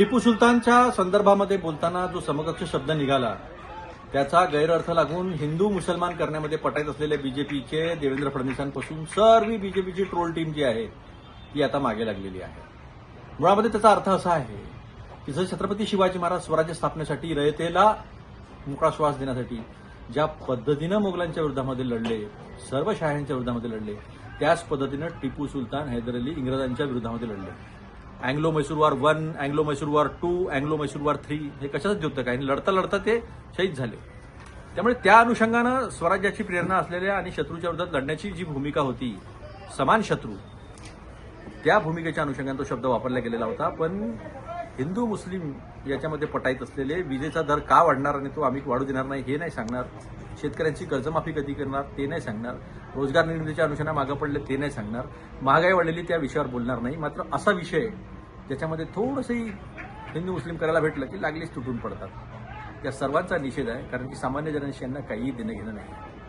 टिपू सुलतानच्या संदर्भामध्ये बोलताना जो समकक्ष शब्द निघाला त्याचा गैरअर्थ लागून हिंदू मुसलमान करण्यामध्ये पटायत असलेले बीजेपीचे देवेंद्र फडणवीसांपासून सर्व बीजेपीची ट्रोल टीम जी आहे ती आता मागे लागलेली आहे. मुळामध्ये त्याचा अर्थ असा आहे की जर छत्रपती शिवाजी महाराज स्वराज्य स्थापनेसाठी रयतेला मोकळा श्वास देण्यासाठी ज्या पद्धतीनं मोगलांच्या विरोधामध्ये लढले सर्व शाह्यांच्या विरोधामध्ये लढले त्याच पद्धतीनं टिपू सुलतान हैदर अली इंग्रजांच्या विरोधामध्ये लढले. Anglo Mysore war one Anglo Mysore war two Anglo Mysore war three हे कशाच होतं काय लढता लढता ते शहीद झाले. त्यामुळे त्या अनुषंगानं स्वराज्याची प्रेरणा असलेल्या आणि शत्रूच्या विरोधात लढण्याची जी भूमिका होती समान शत्रू त्या भूमिकेच्या अनुषंगाने तो शब्द वापरला गेलेला होता. पण हिंदू मुस्लिम याच्यामध्ये पटायत असलेले विजेचा दर का वाढणार आणि तो आम्ही वाढू देणार नाही हे नाही सांगणार. शेतकऱ्यांची कर्जमाफी कधी करणार ते नाही सांगणार. रोजगार निर्मितीच्या अनुषंगाने मागं पडले ते नाही सांगणार. महागाई वाढलेली त्या विषयावर बोलणार नाही. मात्र असा विषय ज्याच्यामध्ये थोडंसंही हिंदू मुस्लिम करायला भेटलं की लागलीच तुटून पडतात. या सर्वांचा निषेध आहे कारण की सामान्य जनांशी यांना काहीही देणं घेणं नाही.